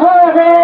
হরে